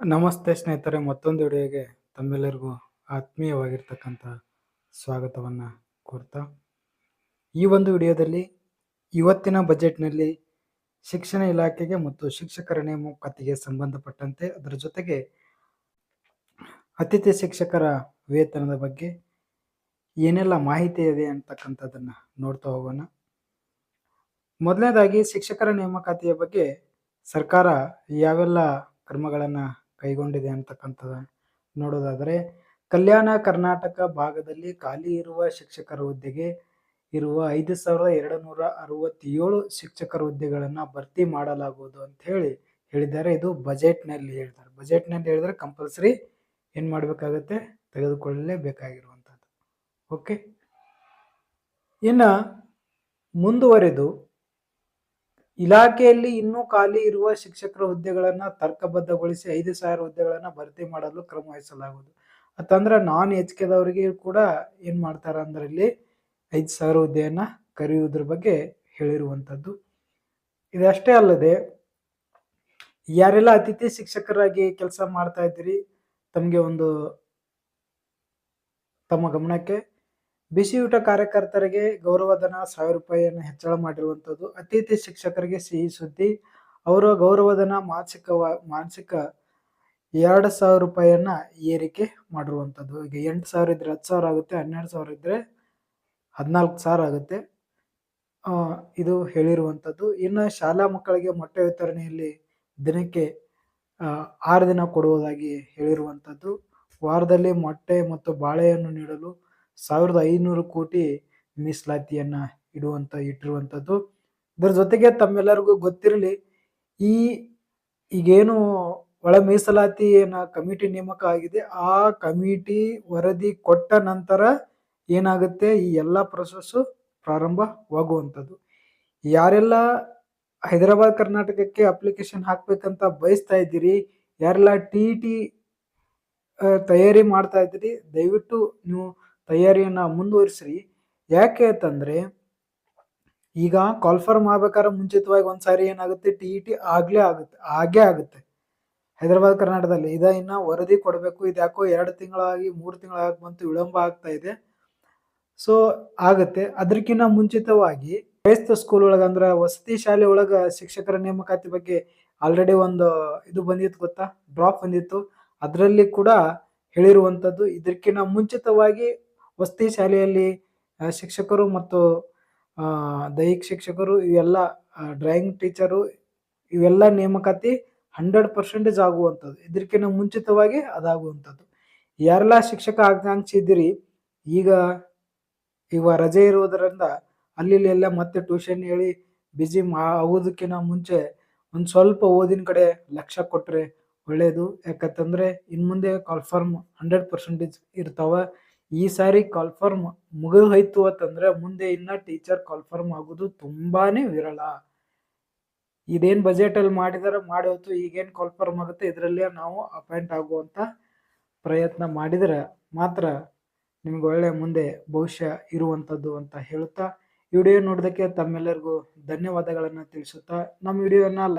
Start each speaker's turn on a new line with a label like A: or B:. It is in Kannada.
A: ನಮಸ್ತೆ ಸ್ನೇಹಿತರೆ, ಮತ್ತೊಂದು ವಿಡಿಯೋಗೆ ತಮ್ಮೆಲ್ಲರಿಗೂ ಆತ್ಮೀಯವಾಗಿರ್ತಕ್ಕಂಥ ಸ್ವಾಗತವನ್ನು ಕೋರ್ತಾ. ಈ ಒಂದು ವಿಡಿಯೋದಲ್ಲಿ ಇವತ್ತಿನ ಬಜೆಟ್ನಲ್ಲಿ ಶಿಕ್ಷಣ ಇಲಾಖೆಗೆ ಮತ್ತು ಶಿಕ್ಷಕರ ನೇಮಕಾತಿಗೆ ಸಂಬಂಧಪಟ್ಟಂತೆ ಅದರ ಜೊತೆಗೆ ಅತಿಥಿ ಶಿಕ್ಷಕರ ವೇತನದ ಬಗ್ಗೆ ಏನೆಲ್ಲ ಮಾಹಿತಿ ಇದೆ ಅಂತಕ್ಕಂಥದ್ದನ್ನು ನೋಡ್ತಾ ಹೋಗೋಣ. ಮೊದಲನೇದಾಗಿ ಶಿಕ್ಷಕರ ನೇಮಕಾತಿಯ ಬಗ್ಗೆ ಸರ್ಕಾರ ಯಾವೆಲ್ಲ ಕ್ರಮಗಳನ್ನು ಕೈಗೊಂಡಿದೆ ಅಂತಕ್ಕಂಥದ್ದು. ನೋಡೋದಾದರೆ, ಕಲ್ಯಾಣ ಕರ್ನಾಟಕ ಭಾಗದಲ್ಲಿ ಖಾಲಿ ಇರುವ ಶಿಕ್ಷಕರ ಹುದ್ದೆಗೆ ಇರುವ ಐದು ಸಾವಿರದ ಎರಡು ನೂರ ಅರವತ್ತೇಳು ಶಿಕ್ಷಕರ ಹುದ್ದೆಗಳನ್ನು ಭರ್ತಿ ಮಾಡಲಾಗುವುದು ಅಂತ ಹೇಳಿ ಹೇಳಿದ್ದಾರೆ. ಇದು ಬಜೆಟ್ನಲ್ಲಿ ಹೇಳಿದ್ದಾರೆ ಬಜೆಟ್ನಲ್ಲಿ ಹೇಳಿದ್ರೆ ಕಂಪಲ್ಸರಿ ಏನು ಮಾಡಬೇಕಾಗತ್ತೆ? ತೆಗೆದುಕೊಳ್ಳಲೇಬೇಕಾಗಿರುವಂಥದ್ದು. ಓಕೆ? ಇನ್ನು ಮುಂದುವರೆದು ಇಲಾಖೆಯಲ್ಲಿ ಇನ್ನೂ ಖಾಲಿ ಇರುವ ಶಿಕ್ಷಕರ ಹುದ್ದೆಗಳನ್ನು ತರ್ಕಬದ್ಧಗೊಳಿಸಿ ಐದು ಸಾವಿರ ಹುದ್ದೆಗಳನ್ನು ಭರ್ತಿ ಮಾಡಲು ಕ್ರಮ ವಹಿಸಲಾಗುವುದು. ಅಂತಂದ್ರೆ ನಾನ್ ಎಚ್ ಕೆದವರಿಗೆ ಕೂಡ ಏನ್ ಮಾಡ್ತಾರೆ ಅಂದ್ರೆ ಇಲ್ಲಿ ಐದು ಸಾವಿರ ಹುದ್ದೆಯನ್ನ ಕರೆಯುವುದ್ರ ಬಗ್ಗೆ ಹೇಳಿರುವಂಥದ್ದು. ಇದಷ್ಟೇ ಅಲ್ಲದೆ, ಯಾರೆಲ್ಲ ಅತಿಥಿ ಶಿಕ್ಷಕರಾಗಿ ಕೆಲಸ ಮಾಡ್ತಾ ಇದ್ದೀರಿ, ತಮಗೆ ಒಂದು ತಮ್ಮ ಗಮನಕ್ಕೆ ಬಿಸಿಯೂಟ ಕಾರ್ಯಕರ್ತರಿಗೆ ಗೌರವಧನ ಸಾವಿರ ರೂಪಾಯಿಯನ್ನು ಹೆಚ್ಚಳ ಮಾಡಿರುವಂಥದ್ದು. ಅತಿಥಿ ಶಿಕ್ಷಕರಿಗೆ ಸಿಹಿ ಸುದ್ದಿ. ಅವರ ಗೌರವಧನ ಮಾಸಿಕ ಮಾನಸಿಕ ಎರಡು ಸಾವಿರ ರೂಪಾಯಿಯನ್ನು ಏರಿಕೆ ಮಾಡಿರುವಂಥದ್ದು. ಈಗ ಎಂಟು ಸಾವಿರ ಇದ್ರೆ ಹತ್ತು ಸಾವಿರ ಆಗುತ್ತೆ, ಹನ್ನೆರಡು ಸಾವಿರ ಇದ್ರೆ ಹದಿನಾಲ್ಕು ಸಾವಿರ ಆಗುತ್ತೆ. ಇದು ಹೇಳಿರುವಂಥದ್ದು. ಇನ್ನು ಶಾಲಾ ಮಕ್ಕಳಿಗೆ ಮೊಟ್ಟೆ ವಿತರಣೆಯಲ್ಲಿ ದಿನಕ್ಕೆ ಆರು ದಿನ ಕೊಡುವುದಾಗಿ ಹೇಳಿರುವಂಥದ್ದು. ವಾರದಲ್ಲಿ ಮೊಟ್ಟೆ ಮತ್ತು ಬಾಳೆಯನ್ನು ನೀಡಲು ಸಾವಿರದ ಐನೂರು ಕೋಟಿ ಮೀಸಲಾತಿಯನ್ನ ಇಡುವಂತ ಇಟ್ಟಿರುವಂಥದ್ದು ಇದರ ಜೊತೆಗೆ ತಮ್ಮೆಲ್ಲರಿಗೂ ಗೊತ್ತಿರಲಿ, ಈ ಈಗೇನು ಒಳ ಮೀಸಲಾತಿ ಏನ ಕಮಿಟಿ ನೇಮಕ ಆಗಿದೆ, ಆ ಕಮಿಟಿ ವರದಿ ಕೊಟ್ಟ ನಂತರ ಏನಾಗುತ್ತೆ? ಈ ಎಲ್ಲ ಪ್ರೊಸೆಸ್ಸು ಪ್ರಾರಂಭವಾಗುವಂಥದ್ದು. ಯಾರೆಲ್ಲ ಹೈದರಾಬಾದ್ ಕರ್ನಾಟಕಕ್ಕೆ ಅಪ್ಲಿಕೇಶನ್ ಹಾಕ್ಬೇಕಂತ ಬಯಸ್ತಾ ಇದ್ದೀರಿ, ಯಾರೆಲ್ಲ ಟಿ ಟಿ ತಯಾರಿ ಮಾಡ್ತಾ ಇದ್ದೀರಿ, ದಯವಿಟ್ಟು ನೀವು ತಯಾರಿಯನ್ನು ಮುಂದುವರಿಸ್ರಿ. ಯಾಕೆ ಅಂತಂದರೆ, ಈಗ ಕಾಲ್ಫರ್ಮ್ ಆಗ್ಬೇಕಾದ್ರೆ ಮುಂಚಿತವಾಗಿ ಒಂದು ಸಾರಿ ಏನಾಗುತ್ತೆ? ಟಿ ಇ ಟಿ ಆಗಲೇ ಆಗುತ್ತೆ, ಆಗೇ ಆಗುತ್ತೆ. ಹೈದರಾಬಾದ್, ಕರ್ನಾಟಕದಲ್ಲಿ ಇದ ಇನ್ನು ವರದಿ ಕೊಡಬೇಕು. ಇದು ಯಾಕೋ ಎರಡು ತಿಂಗಳಾಗಿ, ಮೂರು ತಿಂಗಳಾಗಿ ಬಂತು, ವಿಳಂಬ ಆಗ್ತಾ ಇದೆ. ಸೊ ಆಗುತ್ತೆ. ಅದಕ್ಕಿಂತ ಮುಂಚಿತವಾಗಿ ಕ್ರೈಸ್ತ ಸ್ಕೂಲ್ ಒಳಗೆ ಅಂದ್ರೆ ವಸತಿ ಶಾಲೆ ಒಳಗೆ ಶಿಕ್ಷಕರ ನೇಮಕಾತಿ ಬಗ್ಗೆ ಆಲ್ರೆಡಿ ಒಂದು ಇದು ಬಂದಿತ್ತು ಗೊತ್ತಾ? ಡ್ರಾಪ್ ಬಂದಿತ್ತು. ಅದರಲ್ಲಿ ಕೂಡ ಹೇಳಿರುವಂಥದ್ದು ಇದಕ್ಕಿಂತ ಮುಂಚಿತವಾಗಿ ವಸತಿ ಶಾಲೆಯಲ್ಲಿ ಶಿಕ್ಷಕರು ಮತ್ತು ದೈಹಿಕ ಶಿಕ್ಷಕರು ಇವೆಲ್ಲ ಡ್ರಾಯಿಂಗ್ ಟೀಚರು ಇವೆಲ್ಲ ನೇಮಕಾತಿ ಹಂಡ್ರೆಡ್ ಪರ್ಸೆಂಟೇಜ್ ಆಗುವಂಥದ್ದು. ಇದಕ್ಕಿಂತ ಮುಂಚಿತವಾಗಿ ಅದಾಗುವಂಥದ್ದು. ಯಾರೆಲ್ಲ ಶಿಕ್ಷಕ ಆಕಾಂಕ್ಷಿ ಇದ್ದೀರಿ, ಈಗ ಈಗ ರಜೆ ಇರುವುದರಿಂದ ಅಲ್ಲಿ ಎಲ್ಲ ಮತ್ತೆ ಟ್ಯೂಷನ್ ಹೇಳಿ ಬಿಜಿ ಆಗೋದಕ್ಕಿಂತ ಮುಂಚೆ ಒಂದು ಸ್ವಲ್ಪ ಓದಿನ ಕಡೆ ಲಕ್ಷ್ಯ ಕೊಟ್ಟರೆ ಒಳ್ಳೆಯದು ಯಾಕಂತಂದರೆ ಇನ್ನು ಮುಂದೆ ಕಾಲ್ಫರ್ಮ್ ಹಂಡ್ರೆಡ್ ಪರ್ಸೆಂಟೇಜ್ ಇರ್ತಾವ. ಈ ಸಾರಿ ಕಾಲ್ಫರ್ಮ್ ಮುಗಿದು ಹೋಯ್ತು ಅಂತಂದ್ರೆ ಮುಂದೆ ಇನ್ನ ಟೀಚರ್ ಕಾಲ್ಫರ್ಮ್ ಆಗೋದು ತುಂಬಾನೇ ವಿರಳ. ಇದೇನು ಬಜೆಟ್ ಅಲ್ಲಿ ಮಾಡಿದಾರೆ ಮಾಡಿ ಈಗೇನ್ ಕಾಲ್ಫರ್ಮ್ ಆಗುತ್ತೆ ಇದರಲ್ಲೇ ನಾವು ಅಪಾಯಿಂಟ್ ಆಗುವಂತ ಪ್ರಯತ್ನ ಮಾಡಿದ್ರೆ ಮಾತ್ರ ನಿಮ್ಗೆ ಒಳ್ಳೆ ಮುಂದೆ ಭವಿಷ್ಯ ಇರುವಂತದ್ದು ಅಂತ ಹೇಳುತ್ತಾ ವಿಡಿಯೋ ನೋಡೋದಕ್ಕೆ ತಮ್ಮೆಲ್ಲರಿಗೂ ಧನ್ಯವಾದಗಳನ್ನು ತಿಳಿಸುತ್ತಾ, ನಮ್ಮ ವಿಡಿಯೋನ ಲೈಕ್